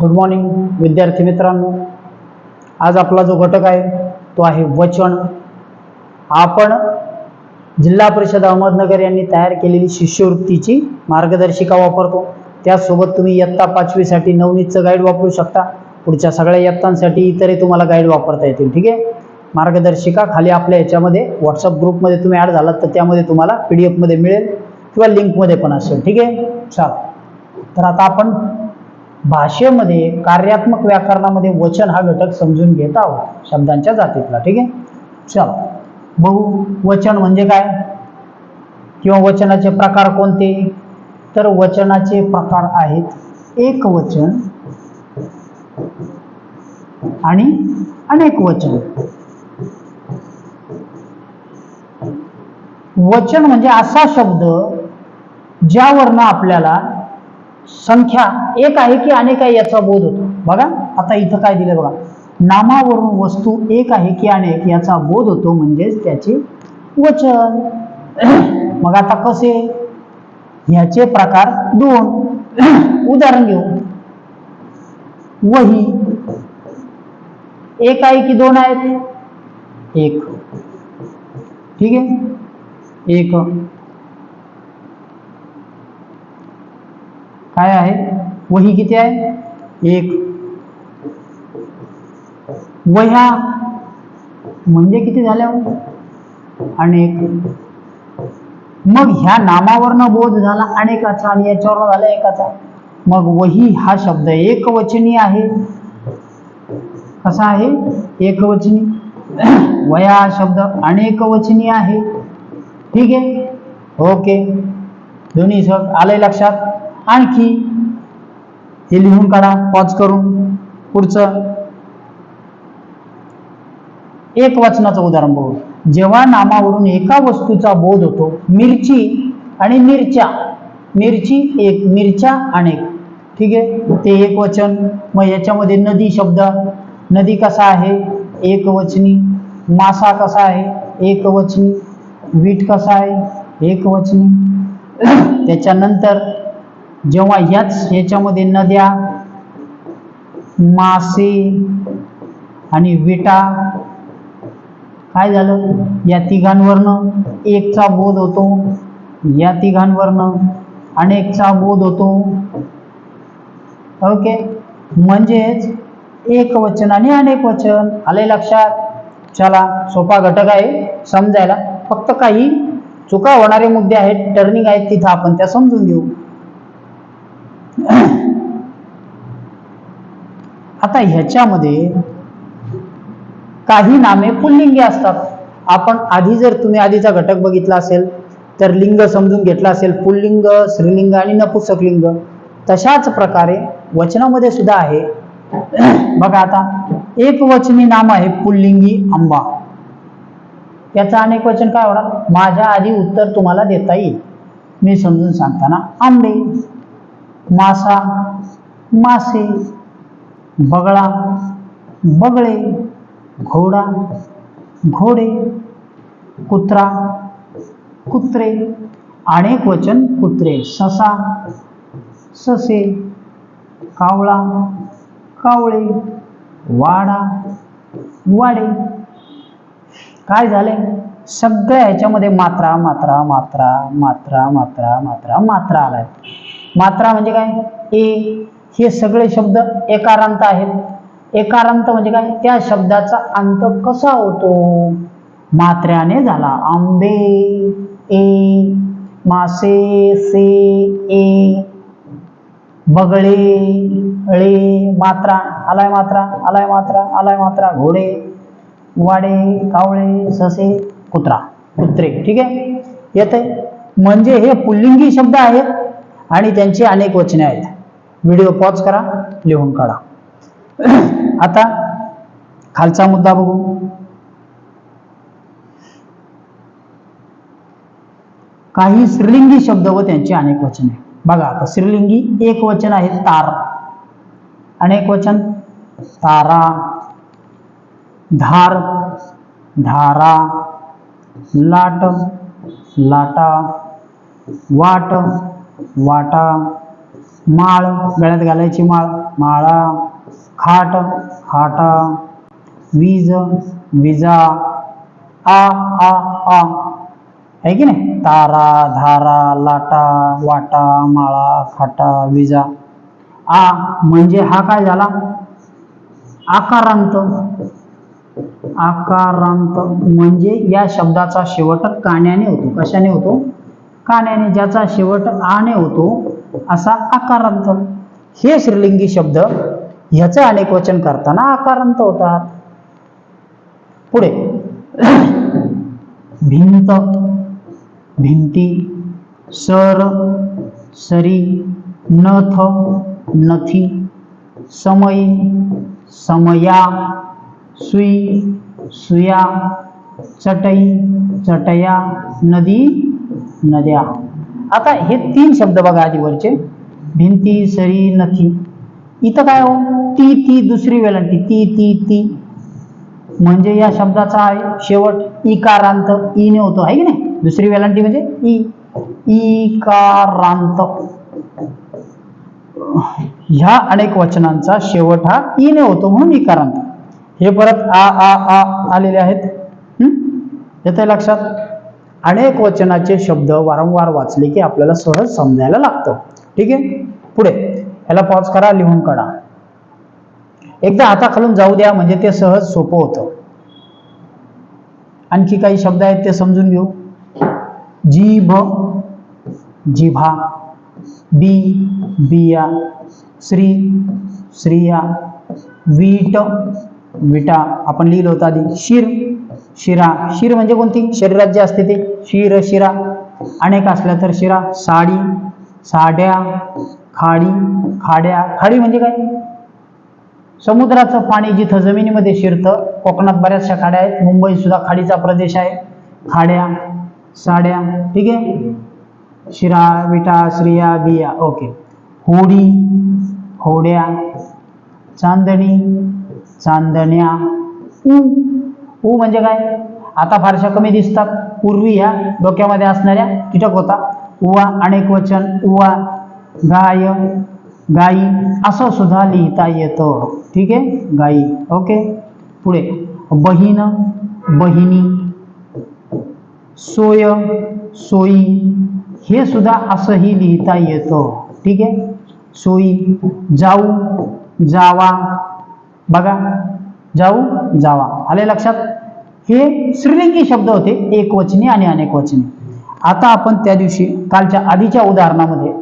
Good morning विद्यार्थी मित्रांनो. आज आपला जो घटक आहे तो आहे वचन. आपण जिल्हा परिषद अहमदनगर यांनी तयार केलेली शिष्यवृत्तीची मार्गदर्शिका वापरतो. त्यासोबत तुम्ही इयत्ता पाचवीसाठी नवनीतचं गाईड वापरू शकता. पुढच्या सगळ्या इयत्तांसाठी इतरही तुम्हाला गाईड वापरता येतील ठीक आहे? मार्गदर्शिका खाली आपल्या याच्यामध्ये व्हॉट्सअप ग्रुपमध्ये तुम्ही ॲड झालात तर त्यामध्ये तुम्हाला पी डी एफमध्ये मिळेल किंवा लिंकमध्ये पण असेल ठीक आहे? चाल. तर आता आपण भाषेमध्ये कार्यात्मक व्याकरणामध्ये वचन हा घटक समजून घेत आहोत शब्दांच्या जातीतला ठीक आहे? चल. बहु वचन म्हणजे काय? किंवा वचनाचे प्रकार कोणते? तर वचनाचे प्रकार आहेत एक वचन आणि अनेक वचन. वचन म्हणजे असा शब्द ज्यावरनं आपल्याला संख्या एक आहे की अनेक आहे याचा बोध होतो. बघा आता इथं काय दिलं बघा. नामावरून वस्तू एक आहे की अनेक याचा बोध होतो म्हणजेच त्याचे वचन. मग आता कसे? ह्याचे प्रकार दोन. उदाहरण घेऊ. वही. एक आहे की दोन आहेत? एक. ठीक आहे? एक. काय आहे? वही किती आहे? एक. वह्या. म्हणजे किती झाल्या? अनेक. मग ह्या नामावरनं बोध झाला अनेकाचा आणि याच्यावर झाला एकाचा. मग वही हा शब्द एकवचनी आहे. कसा आहे? एकवचनी. वया हा शब्द अनेकवचनी आहे. ठीक आहे? ओके. दोन्ही सर आलंय लक्षात? आणखी हे लिहून काढा पॉज करून पुढचं. एक वचनाचं उदाहरण बघू. जेव्हा नामावरून एका वस्तूचा बोध होतो मिरची आणि मिरच्या मिरची एक मिरच्या अनेक. ठीक आहे? ते एक वचन. मग याच्यामध्ये नदी शब्द. नदी कसा आहे? एक वचनी. मासा कसा आहे? एक वचनी. वीट कसा आहे? एक वचनी. त्याच्यानंतर जेव्हा याच ह्याच्यामध्ये नद्या मासे आणि विटा काय झालं? या तिघांवरनं एकचा बोध होतो. या तिघांवरनं अनेकचा बोध होतो. ओके? म्हणजेच एक वचन आणि अनेक वचन. आले लक्षात? चला सोपा घटक आहे समजायला. फक्त काही चुका होणारे मुद्दे आहेत. टर्निंग आहेत तिथं आपण त्या समजून घेऊ. आता ह्याच्यामध्ये काही नामे पुल्लिंगी असतात. आपण आधी जर तुम्ही आधीचा घटक बघितला असेल तर लिंग समजून घेतला असेल पुल्लिंग स्त्रीलिंग आणि नपुसकलिंग तशाच प्रकारे वचनामध्ये सुद्धा आहे. बघा आता एक वचनी नाम आहे पुल्लिंगी आंबा. याचं अनेक वचन काय होणार माझ्या आधी उत्तर तुम्हाला देता येईल. मी समजून सांगताना आंबे. मासा मासे बगळा बगळे घोडा घोडे कुत्रा कुत्रे अनेक वचन कुत्रे ससा ससे कावळा कावळे वाडा वाडे. काय झाले? सगळ्या ह्याच्यामध्ये मात्रा मात्रा मात्रा मात्रा मात्रा मात्रा मात्रा आलाय. मात्रा म्हणजे काय? ए हे सगळे शब्द एकारांत आहेत. एकारांत म्हणजे काय? त्या शब्दाचा अंत कसा होतो? मात्र्याने झाला आंबे. ए मासे से ए बगळे अळे मात्रा. आलाय मात्रा आलाय मात्रा आलाय मात्रा. घोडे वाडे कावळे ससे कुत्रा कुत्रे. ठीक आहे? येते म्हणजे हे पुल्लिंगी शब्द आहेत. आणि त्यांची अनेक वचने आहेत. व्हिडिओ पॉज करा लिहून काढा. आता खालचा मुद्दा बघू. काही श्रीलिंगी शब्द व त्यांची अनेक वचने. बघा आता श्रीलिंगी एक वचन आहे तार. अनेक वचन. तारा धार धारा लाट लाटा वाट वाटा माळ गळ्यात घालायची माळ माळा खाट खाटा वीज विजा आ आ आ. आहे की नाही? तारा धारा लाटा वाटा माळा खाटा विजा. आ म्हणजे हा काय झाला? आकारांत. आकारांत. म्हणजे या शब्दाचा शेवट काण्याने होतो. कशाने होतो? काण्याने ज्याचा शेवट आणे होतो असा आकारांत. हे श्रीलिंगी शब्द ह्याचं अनेक वचन करताना आकारांत होतात. पुढे. भिंत भिंती सर सरी नथ नथी समयी समया सुई सुया चटई चटया नदी नद्या. आता हे तीन शब्द बघा आधीवरचे. भिंती सरी नथी. इथं काय हो? ती ती दुसरी वेलांटी. ती ती ती. म्हणजे या शब्दाचा आहे शेवट इकारांत. ईने होतो आहे की नाही? दुसरी वेलांटी म्हणजे ई. इकारांत. ह्या अनेक वचनांचा शेवट हा ईने होतो म्हणून इकारांत. हे परत आ आ आ आलेले आहेत. येते लक्षात? अनेक वचनाचे शब्द वारंवार वाचले की आपल्याला सहज समजायला लागतं. ठीक आहे? पुढे. ह्याला पॉज करा लिहून काढा. एकदा हाताखालून जाऊ द्या म्हणजे ते सहज सोपं होतं. आणखी काही शब्द आहेत ते समजून घेऊ. जीभ जिभा बी बिया श्री श्रिया वीट विटा. आपण लिहिलं होतं आधी. शिर शिरा. शिर म्हणजे कोणती? शरीरात जे असते ते. शिर शिरा. अनेक असल्या तर शिरा. साडी साड्या खाडी खाड्या. खाडी म्हणजे काय? समुद्राचं पाणी जिथं जमिनीमध्ये शिरतं कोकणात बऱ्याचशा खाड्या आहेत. मुंबई सुद्धा खाडीचा प्रदेश आहे. खाड्या साड्या. ठीक आहे? शिरा विटा श्रिया बिया. ओके. होडी होड्या. चांदणी चांदण्या. ऊ म्हणजे काय? आता फारशा कमी दिसतात. पूर्वी ह्या डोक्यामध्ये असणाऱ्या कीटक होता. उवा अनेक वचन उवा गाय गाई असं सुद्धा लिहिता येतं. ठीक आहे? गाई ओके? पुढे. बहीण बहिणी सोय सोयी हे सुद्धा असंही लिहिता येतं. ठीक आहे? सोयी जाऊ जावा. बघा. जाऊ जावा. आले लक्षात? हे श्रीलिंगी शब्द होते एक वचनी आणि अनेक वचनी आता आपण त्या दिवशी कालच्या आधीच्या उदाहरणामध्ये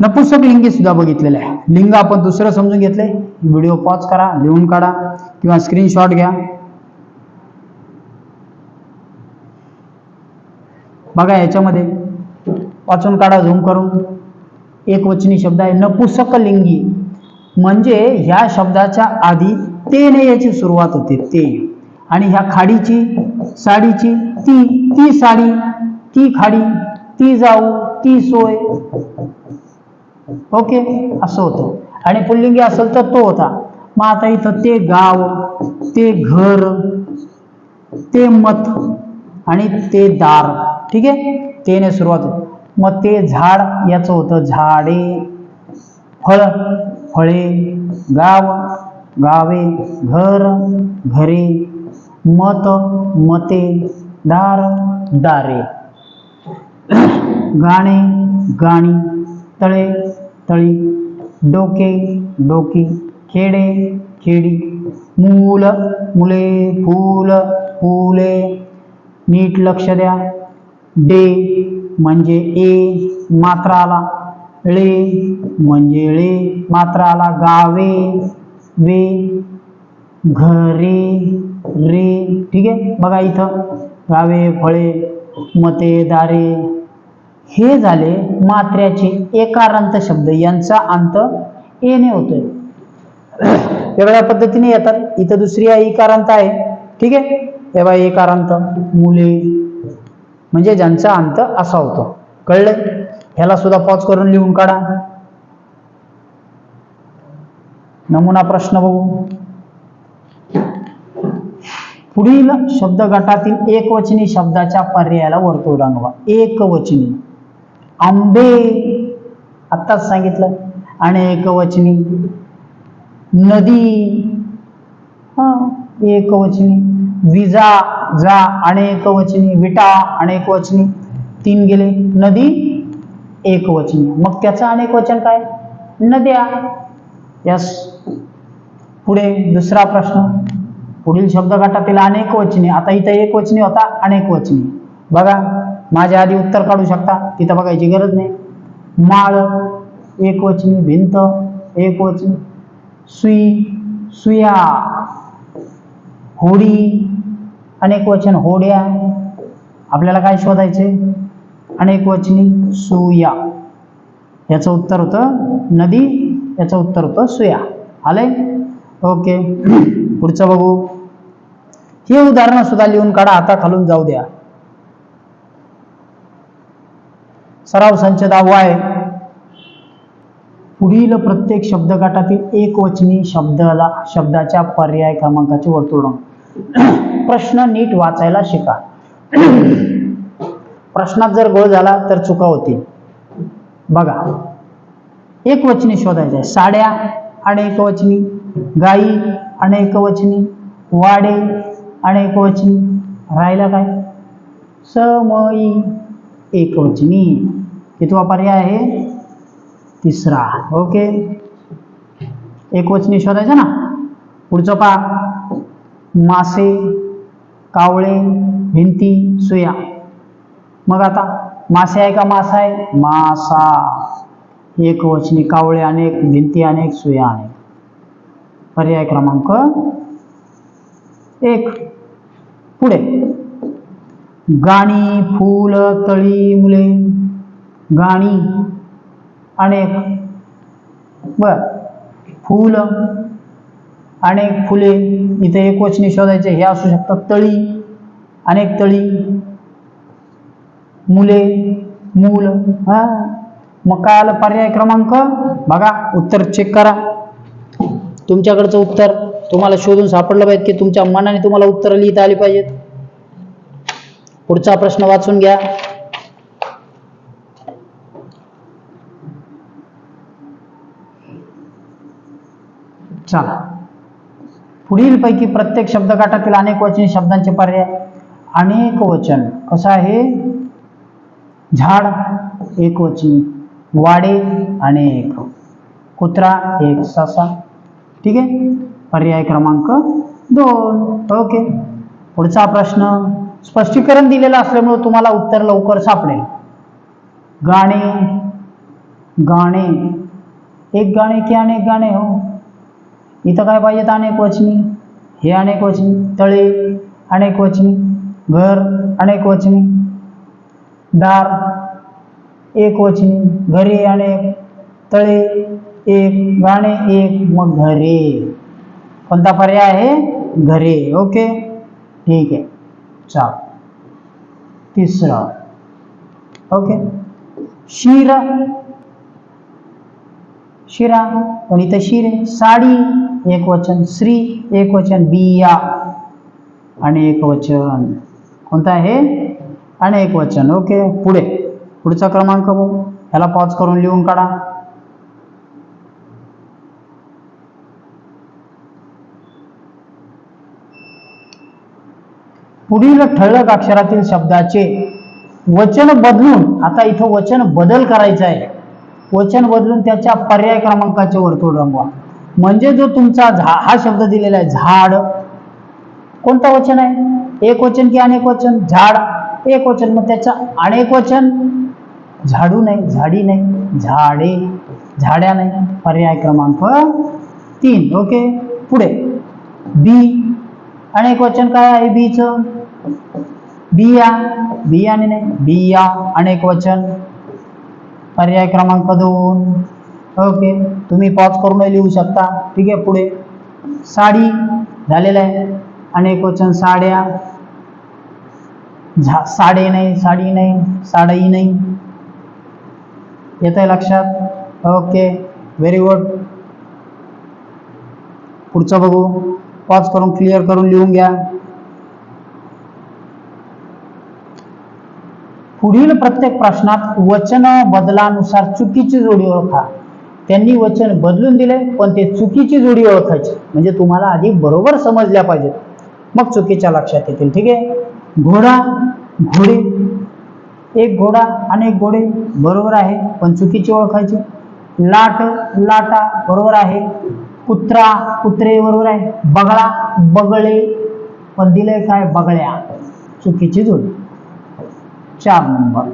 नपुसक लिंगी सुद्धा बघितलेलं आहे. लिंग आपण दुसरं समजून घेतले व्हिडिओ पॉज करा लिहून काढा किंवा स्क्रीनशॉट घ्या. बघा याच्यामध्ये वाचून काढा झूम करून. एक वचनी शब्द आहे नपुसक लिंगी. म्हणजे ह्या शब्दाच्या आधी तेने याची सुरुवात होते ते. आणि ह्या खाडीची साडीची ती ती साडी ती खाडी ती जाऊ ती सोय. ओके? असं होतं. आणि पुल्लिंगी असेल तर तो होता. मग आता इथं ते गाव ते घर ते मत आणि ते दार. ठीक आहे? तेने सुरुवात होती. मग ते झाड याचं होतं झाडे फळ फळे गाव. गावे घर घरे मत मते दार दारे. गाणे गाणी तळे तळी डोके डोकी खेडे खेडी मूल मुले फूल फुले. नीट लक्ष द्या. डे म्हणजे ए मात्राला ळे म्हणजे ळे मात्राला. गावे वे घरे रे ठीक आहे? बघा इथं. गावे फळे मते दारे. हे झाले मात्र्याचे एकारांत शब्द. यांचा अंत येणे होतोय. वेगळ्या पद्धतीने येतात. इथं दुसरी आहे इकारांत आहे. ठीक आहे? तेव्हा एकारांत मुले. म्हणजे ज्यांचा अंत असा होतो. कळलं ह्याला सुद्धा पॉज करून लिहून काढा. नमुना प्रश्न बघू. पुढील शब्द गटातील एकवचनी शब्दाच्या पर्यायाला वर्तुळ रंगवा. एकवचनी. आंबे. आत्ताच सांगितलं. आणि एकवचनी. नदी. हा एकवचनी. विजा जा आणि एकवचनी. विटा आणि एकवचनी. तीन गेले. नदी एकवचनी. मग त्याचं अनेकवचन काय? नद्या. या पुढे दुसरा प्रश्न. पुढील शब्दगटातील अनेक वचने. आता इथं एक वचनी होता अनेक वचनी. बघा माझ्या आधी उत्तर काढू शकता? तिथं बघायची गरज नाही. माळ एक वचनी. भिंत एक वचनी. सुई सुया. होडी अनेक वचन. होड्या. आपल्याला काय शोधायचे? अनेक वचनी. सुया. याचं उत्तर होतं नदी याचं उत्तर होतं सुया. आलंय? ओके. पुढचं बघू. हे उदाहरणं सुद्धा लिहून काढा आता खालून जाऊ द्या. सराव संच दहावा आहे. पुढील प्रत्येक शब्दगटातील एक वचनी शब्दाला शब्दाच्या पर्याय क्रमांकाचे वर्तुळ प्रश्न नीट वाचायला शिका. प्रश्नात जर गोळ झाला तर चुका होतील. बघा. एक वचनी आहे. साड्या अनेक वचनी. गाई अनेक वचनी. वाडे अनेक वचनी. राहिला काय? समई एकवचनी कितवा पर्याय आहे? तिसरा. ओके? एकवचनी शोधायचं ना? पुढचं पा मासे कावळे भिंती सुया. मग आता मासे आहे का मासा आहे? मासा. एक वचनी कावळे अनेक भिंती अनेक सुया अनेक. पर्याय क्रमांक एक. पुढे. गाणी फूल तळी मुले. गाणी अनेक. बर. फूल अनेक फुले. इथे एक वचनी शोधायचे हे असू शकतात. तळी अनेक तळी. मुले मूल हा. मग काय आलं पर्याय क्रमांक बघा उत्तर चेक करा. तुमच्याकडचं उत्तर तुम्हाला शोधून सापडलं पाहिजे की तुमच्या मनाने तुम्हाला उत्तर लिहिता आली पाहिजेत. पुढचा प्रश्न वाचून घ्या. चला. पुढील पैकी प्रत्येक शब्दकाठातील अनेक वचनी शब्दांचे पर्याय अनेक वचन. कसं आहे? झाड एक वचनी. वाडे अनेक कुत्रा एक ससा. ठीक आहे? पर्याय क्रमांक दोन. ओके. पुढचा प्रश्न. स्पष्टीकरण दिलेलं असल्यामुळे तुम्हाला उत्तर लवकर सापडेल. गाणे. गाणे. एक गाणे की अनेक गाणे हो. इथं काय पाहिजेत? अनेक वचनी. हे अनेक वचनी. तळे. अनेक वचनी. घर. अनेक वचनी. दार. एक वचनी, घरे अनेक तळे एक, गाणे एक, मग घरे. कोणता पर्याय आहे? घरे. ओके? ठीक आहे. चाल. तिसरा. ओके? शिर. शिरा. पण इथं शिर साडी, एक वचन श्री, एक वचन बिया, आणि एक वचन कोणतं आहे? अनेक वचन. ओके? पुढे. पुढचा क्रमांक बघू. ह्याला पॉज करून लिहून काढा. पुढील ठळक अक्षरातील शब्दाचे वचन बदलून आता इथं वचन बदल करायचं आहे. वचन बदलून त्याच्या पर्याय क्रमांकाचे वर्तुळ रंगवा. म्हणजे जो तुमचा झा हा शब्द दिलेला आहे झाड. कोणता वचन आहे? एक वचन की अनेक वचन? झाड. एक वचन मग त्याचा अनेक वचन. झाडू नाही झाडी नाही झाडे झाड्या नाही पर्याय क्रमांक तीन. ओके? पुढे. बी अनेक वचन काय आहे बीचं बिया बियाणे नाही. बिया अनेक वचन. पर्याय क्रमांक दोन. ओके? तुम्ही पॉज करून लिहू शकता. ठीक आहे पुढे. साडी झालेलं आहे. अनेक वचन साड्या. झा साडे नाही साडी नाही साडई नाही. येत आहे लक्षात? ओके व्हेरी गुड पुढचं बघू. पॉज करून क्लिअर करून लिहून घ्या. पुढील प्रत्येक प्रश्नात वचन बदलानुसार चुकीची जोडी ओळखा. त्यांनी वचन बदलून दिले पण ते चुकीची जोडी ओळखायची. म्हणजे तुम्हाला आधी बरोबर समजल्या पाहिजेत. मग चुकीच्या लक्षात येतील. ठीक आहे? घोडा घोडे एक घोडा आणि एक घोडे बरोबर आहे पण चुकीची ओळखायची. लाट लाटा बरोबर आहे कुत्रा कुत्रे बरोबर आहे बगळा बगळे. पण दिलंय काय बगळ्या? चुकीची जोडी चार नंबर.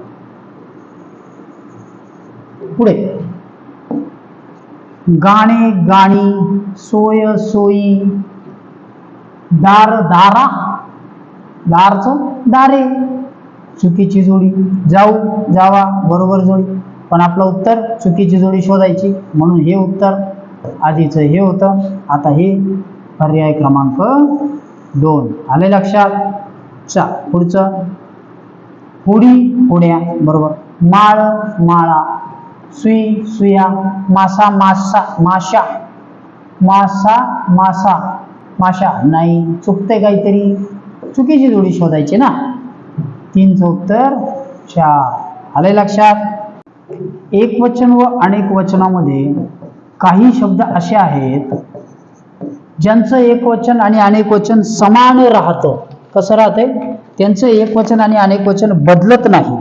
पुढे. गाणे गाणी सोय सोयी. दार दारा. दारचं दारे. चुकीची जोडी. जाऊ जावा बरोबर जोडी. पण आपलं उत्तर चुकीची जोडी शोधायची. म्हणून हे उत्तर आधीचं हे होतं. आता हे पर्याय क्रमांक दोन. आले लक्षात? चा पुढचं. पुडी पुड्या बरोबर. माळ माळा. सुई सुया. मासा मासा माशा. मासा मासा. माशा. नाही चुकते काहीतरी. चुकीची जोडी शोधायची ना? तीन चौतर चार. आले लक्षात? एक वचन व अनेक वचनामध्ये काही शब्द असे आहेत ज्यांचं एक वचन आणि अनेक वचन समान राहतं. कसं राहते त्यांचं एक वचन आणि अनेक वचन बदलत नाही.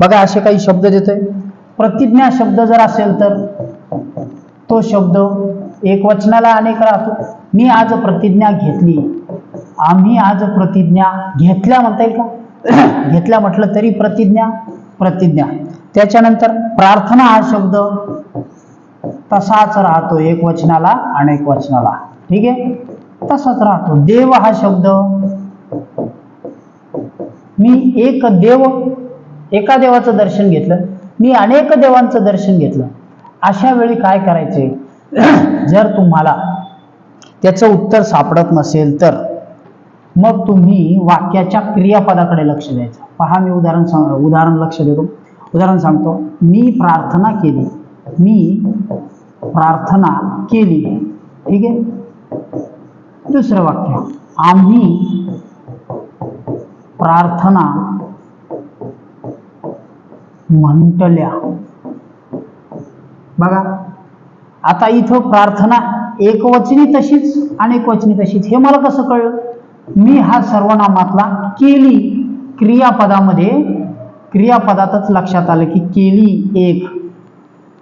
बघा असे काही शब्द देतोय. प्रतिज्ञा शब्द जर असेल तर तो शब्द एक वचनाला अनेक राहतो. मी आज प्रतिज्ञा घेतली. आम्ही आज प्रतिज्ञा घेतल्या म्हणता येईल का? घेतल्या म्हटलं तरी प्रतिज्ञा प्रतिज्ञा. त्याच्यानंतर प्रार्थना हा शब्द तसाच राहतो एक वचनाला अनेक वचनाला. ठीक आहे? तसाच राहतो. देव हा शब्द. मी एक देव एका देवाचं दर्शन घेतलं. मी अनेक देवांचं दर्शन घेतलं. अशा वेळी काय करायचे? जर तुम्हाला त्याचं उत्तर सापडत नसेल तर मग तुम्ही वाक्याच्या क्रियापदाकडे लक्ष द्यायचं. पहा मी उदाहरण सांग उदाहरण लक्ष देतो. उदाहरण सांगतो. मी प्रार्थना केली. मी प्रार्थना केली. ठीक आहे? दुसरं वाक्य. आम्ही प्रार्थना म्हटल्या. बघा. आता इथं प्रार्थना एकवचनी तशीच अनेकवचनी तशीच. हे मला कसं कळलं? मी हा सर्वनामातला केली क्रियापदामध्ये क्रियापदातच लक्षात आलं की केली एक.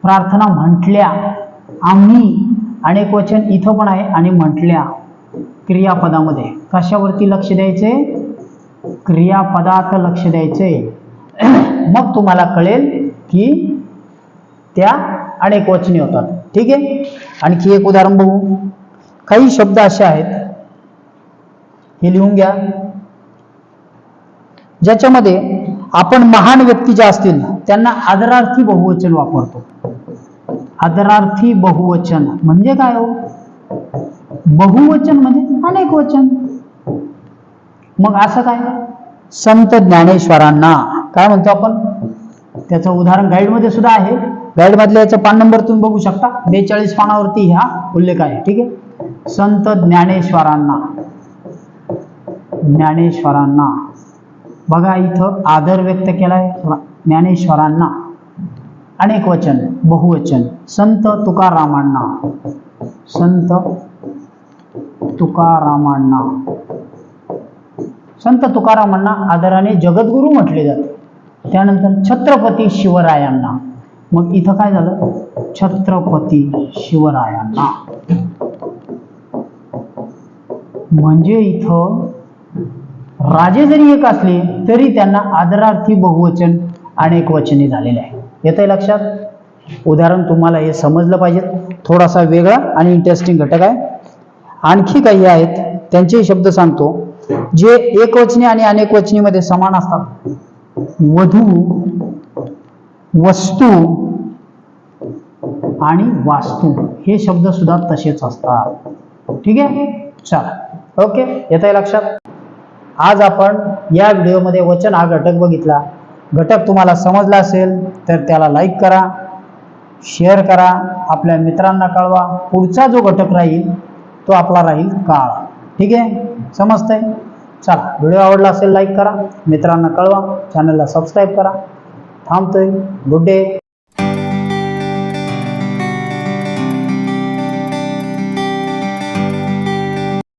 प्रार्थना म्हटल्या आम्ही अनेक वचन इथं पण आहे आणि म्हटल्या क्रियापदामध्ये. कशावरती लक्ष द्यायचे? क्रियापदात लक्ष द्यायचे. मग तुम्हाला कळेल की त्या अनेक वचने होतात. ठीक आहे? आणखी एक उदाहरण बघू. काही शब्द असे आहेत. हे लिहून घ्या. ज्याच्यामध्ये आपण महान व्यक्ती ज्या असतील त्यांना आदरार्थी बहुवचन वापरतो. आदरार्थी बहुवचन म्हणजे काय हो? बहुवचन म्हणजे अनेक वचन. मग असं काय? संत ज्ञानेश्वरांना. काय म्हणतो आपण? त्याचं उदाहरण गाईडमध्ये सुद्धा आहे. गाईडमधल्या याचा पान नंबर तुम्ही बघू शकता. बेचाळीस पानावरती ह्या उल्लेख आहे. ठीक आहे? संत ज्ञानेश्वरांना. ज्ञानेश्वरांना. बघा इथं आदर व्यक्त केलाय ज्ञानेश्वरांना. अनेक वचन बहुवचन. संत तुकारामांना. संत तुकारामांना. संत तुकारामांना आदराने जगद्गुरू म्हटले जाते. त्यानंतर छत्रपती शिवरायांना. मग इथं काय झालं? छत्रपती शिवरायांना. म्हणजे इथं राजे जरी एक असले तरी त्यांना आदरार्थी बहुवचन अनेक वचने झालेले आहे येतंय लक्षात? उदाहरण तुम्हाला हे समजलं पाहिजे. थोडासा वेगळा आणि इंटरेस्टिंग घटक आहे. आणखी काही आहेत त्यांचेही शब्द सांगतो. जे एकवचने आणि अनेक वचनीमध्ये समान असतात. वधू वस्तू आणि वास्तू हे शब्द सुद्धा तसेच असतात. ठीक आहे? चला. ओके? येत आहे लक्षात? आज आपण या व्हिडिओमध्ये वचन हा घटक बघितला. घटक तुम्हाला समजला असेल तर त्याला लाईक करा शेअर करा आपल्या मित्रांना कळवा. पुढचा जो घटक राहील तो आपला राहील काळा. ठीक आहे? समजतंय? चला व्हिडिओ आवडला असेल लाईक करा. मित्रांना कळवा. चॅनलला सबस्क्राईब करा. थांबतोय. Good day